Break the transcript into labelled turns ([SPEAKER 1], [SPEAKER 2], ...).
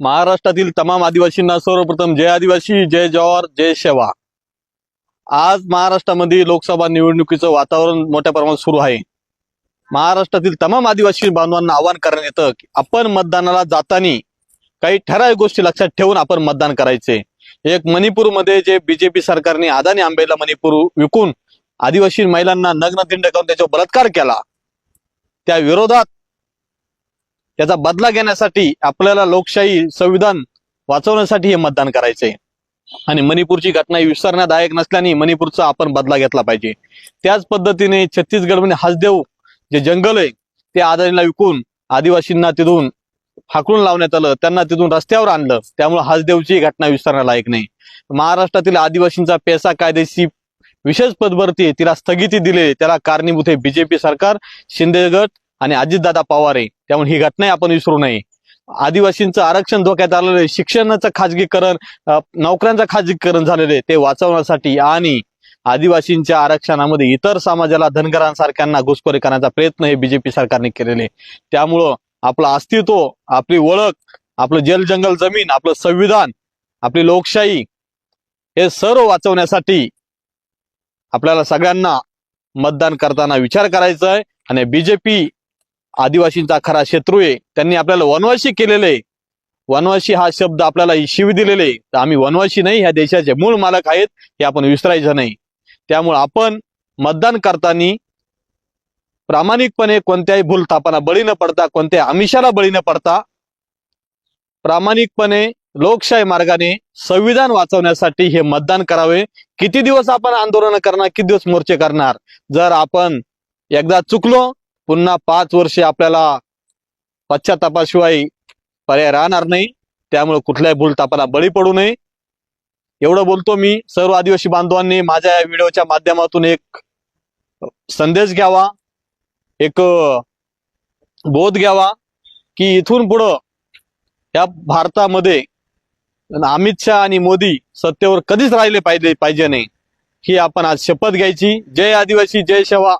[SPEAKER 1] महाराष्ट्रातील तमाम आदिवासींना सर्वप्रथम जय आदिवासी जय जवाहर जय शेवा आज महाराष्ट्रामध्ये लोकसभा निवडणुकीचं वातावरण मोठ्या प्रमाणात सुरू आहे. महाराष्ट्रातील तमाम आदिवासी बांधवांना आवाहन करण्यात येतं की आपण मतदानाला जाताना काही ठराविक गोष्टी लक्षात ठेवून आपण मतदान करायचे. एक मणिपूरमध्ये जे बीजेपी सरकारने अदानी आंबेला मणिपूर विकून आदिवासी महिलांना नग्न दिंड करून त्याच्यावर बलात्कार केला. त्या विरोधात त्याचा बदला घेण्यासाठी आपल्याला लोकशाही संविधान वाचवण्यासाठी हे मतदान करायचंय. आणि मणिपूरची घटना ही विसरण्यादायक नसल्याने मणिपूरचा आपण बदला घेतला पाहिजे. त्याच पद्धतीने छत्तीसगडमध्ये हसदेव जे जंगल आहे ते आदानीला विकून आदिवासींना तिथून हाकलून लावण्यात आलं. त्यांना तिथून रस्त्यावर आणलं. त्यामुळे हसदेवची घटना विसरण्यालायक नाही. महाराष्ट्रातील आदिवासींचा पैसा कायदेशी विशेष पदभरती तिला स्थगिती दिली त्याला कारणीभूत आहे. बीजेपी सरकार शिंदे गट आणि अजितदादा पवार आहे त्यामुळे ही घटना आपण विसरू नये. आदिवासींचं आरक्षण धोक्यात आलेलं आहे. शिक्षणाचं खाजगीकरण नोकऱ्यांचं खाजगीकरण झालेलं आहे. ते वाचवण्यासाठी आणि आदिवासींच्या आरक्षणामध्ये इतर समाजाला धनगरांसारख्यांना घुसखोरी करण्याचा प्रयत्न हे बीजेपी सरकारने केलेले त्यामुळं आपलं अस्तित्व आपली ओळख आपलं जल जंगल जमीन आपलं संविधान आपली लोकशाही हे सर्व वाचवण्यासाठी आपल्याला सगळ्यांना मतदान करताना विचार करायचा आहे. आणि बीजेपी आदिवासींचा खरा शत्रू आहे. त्यांनी आपल्याला वनवासी केलेले आहे. वनवासी हा शब्द आपल्याला शिव दिलेले तर आम्ही वनवासी नाही ह्या देशाचे मूळ मालक आहेत हे आपण विसरायचं नाही. त्यामुळे आपण मतदान करताना प्रामाणिकपणे कोणत्याही भूलथापांना बळी न पडता कोणत्याही आमिषाला बळी न पडता प्रामाणिकपणे लोकशाही मार्गाने संविधान वाचवण्यासाठी हे मतदान करावे. किती दिवस आपण आंदोलन करणार किती दिवस मोर्चे करणार? जर आपण एकदा चुकलो पुन्हा पाच वर्षे आपल्याला पश्चातापाशिवाय पर्याय राहणार नाही. त्यामुळे कुठल्याही भूलतापाला बळी पडू नये. एवढं बोलतो मी. सर्व आदिवासी बांधवांनी माझ्या या व्हिडिओच्या माध्यमातून एक संदेश घ्यावा. एक बोध घ्यावा की इथून पुढं या भारतामध्ये अमित शहा आणि मोदी सत्तेवर कधीच राहिले पाहिजे पाहिजे नाही. ही आपण आज शपथ घ्यायची. जय आदिवासी जय शेवा.